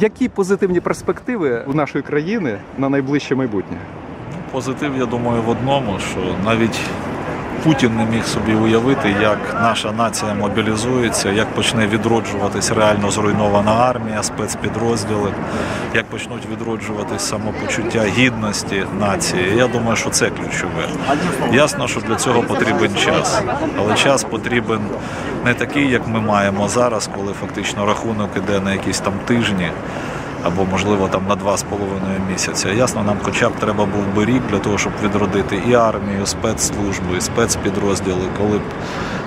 Які позитивні перспективи у нашої країни на найближче майбутнє? Позитив, я думаю, в одному, що навіть Путін не міг собі уявити, як наша нація мобілізується, як почне відроджуватись реально зруйнована армія, спецпідрозділи, як почнуть відроджуватись самопочуття гідності нації. Я думаю, що це ключове. Ясно, що для цього потрібен час, але час потрібен не такий, як ми маємо зараз, коли фактично рахунок іде на якісь там тижні або можливо там на два з половиною місяця. Ясно, нам хоча б треба був би рік для того, щоб відродити і армію, спецслужби, і спецпідрозділи, коли б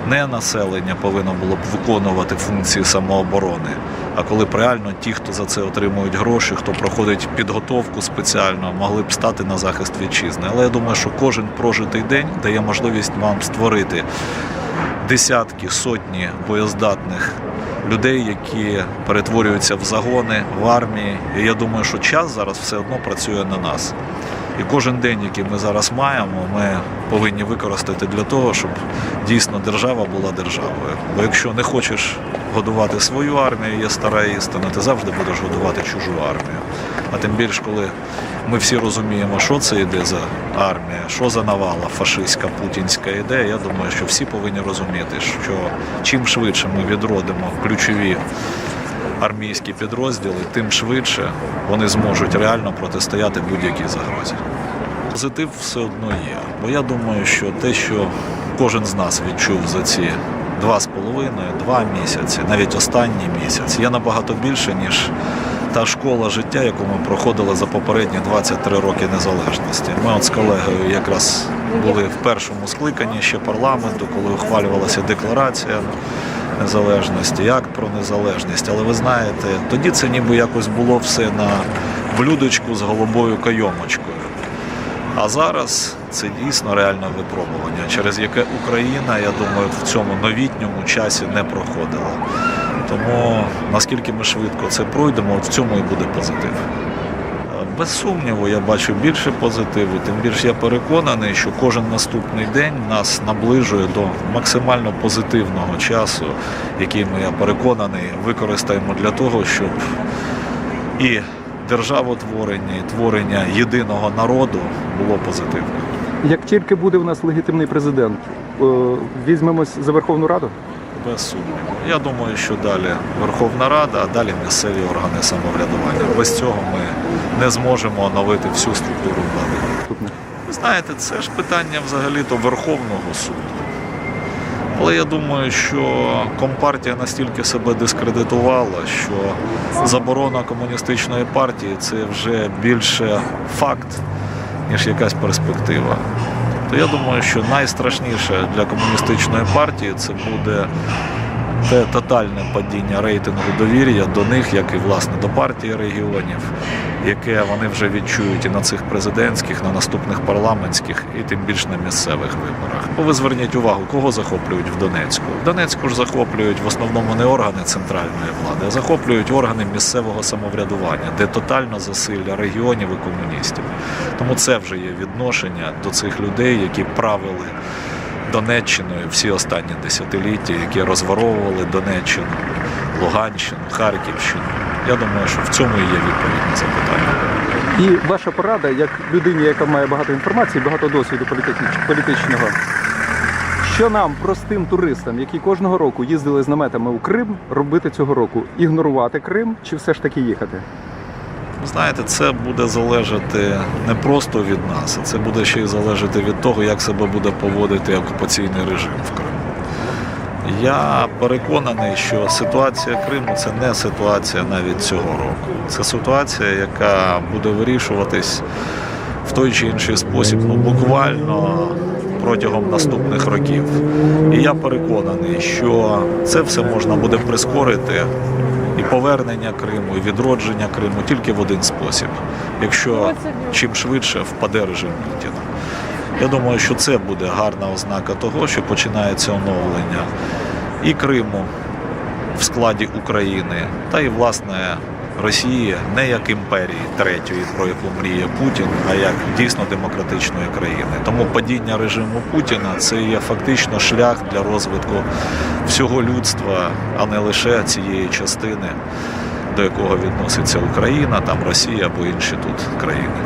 не населення повинно було б виконувати функції самооборони. А коли б реально ті, хто за це отримують гроші, хто проходить підготовку спеціально, могли б стати на захист вітчизни. Але я думаю, що кожен прожитий день дає можливість вам створити десятки, сотні боєздатних людей, які перетворюються в загони, в армії. І я думаю, що час зараз все одно працює на нас. І кожен день, який ми зараз маємо, ми повинні використати для того, щоб дійсно держава була державою. Бо якщо не хочеш годувати свою армію, є стара істина, ти завжди будеш годувати чужу армію. А тим більше, коли ми всі розуміємо, що це йде за армія, що за навала фашистська путінська ідея, я думаю, що всі повинні розуміти, що чим швидше ми відродимо ключові армійські підрозділи, тим швидше вони зможуть реально протистояти будь-якій загрозі. Позитив все одно є. Бо я думаю, що те, що кожен з нас відчув за ці два з половиною, два місяці, навіть останній місяць, є набагато більше, ніж та школа життя, яку ми проходили за попередні 23 роки незалежності. Ми от з колегою якраз були в першому скликанні ще парламенту, коли ухвалювалася декларація незалежності, акт про незалежність. Але ви знаєте, тоді це ніби якось було все на блюдечку з голубою кайомочкою. А зараз це дійсно реальне випробування, через яке Україна, я думаю, в цьому новітньому часі не проходила. Тому наскільки ми швидко це пройдемо, в цьому і буде позитив. Е, Без сумніву, я бачу більше позитиву, тим більше я переконаний, що кожен наступний день нас наближує до максимально позитивного часу, який ми, я переконаний, використаємо для того, щоб і державотворення, і творення єдиного народу було позитивним. Як тільки буде у нас легітимний президент, е, візьмемось за Верховну Раду? Без сумніву. Я думаю, що далі Верховна Рада, а далі місцеві органи самоврядування. Без цього ми не зможемо оновити всю структуру влади. Ви знаєте, це ж питання взагалі-то Верховного суду. Але я думаю, що Компартія настільки себе дискредитувала, що заборона комуністичної партії це вже більше факт, ніж якась перспектива. То я думаю, що найстрашніше для комуністичної партії це буде те тотальне падіння рейтингу довір'я до них, як і власне до партії регіонів, яке вони вже відчують і на цих президентських, на наступних парламентських, і тим більше на місцевих виборах. Бо ви зверніть увагу, кого захоплюють в Донецьку. В Донецьку ж захоплюють в основному не органи центральної влади, а захоплюють органи місцевого самоврядування, де тотально засилля регіонів і комуністів. Тому це вже є відношення до цих людей, які правили. Донеччиною всі останні десятиліття, які розворовували Донеччину, Луганщину, Харківщину. Я думаю, що в цьому і є відповідь на запитання. І ваша порада, як людині, яка має багато інформації, багато досвіду політичного. Що нам, простим туристам, які кожного року їздили з наметами у Крим, робити цього року? Ігнорувати Крим чи все ж таки їхати? Знаєте, це буде залежати не просто від нас, а це буде ще й залежати від того, як себе буде поводити окупаційний режим в Криму. Я переконаний, що ситуація Криму це не ситуація навіть цього року. Це ситуація, яка буде вирішуватись в той чи інший спосіб, ну буквально протягом наступних років. І я переконаний, що це все можна буде прискорити повернення Криму, і відродження Криму тільки в один спосіб, якщо чим швидше впаде режим Путіна. Я думаю, що це буде гарна ознака того, що починається оновлення і Криму в складі України, та і власне Росії не як імперії третьої, про яку мріє Путін, а як дійсно демократичної країни. Тому падіння режиму Путіна це є фактично шлях для розвитку всього людства, а не лише цієї частини до якого відноситься Україна, там Росія або інші тут країни.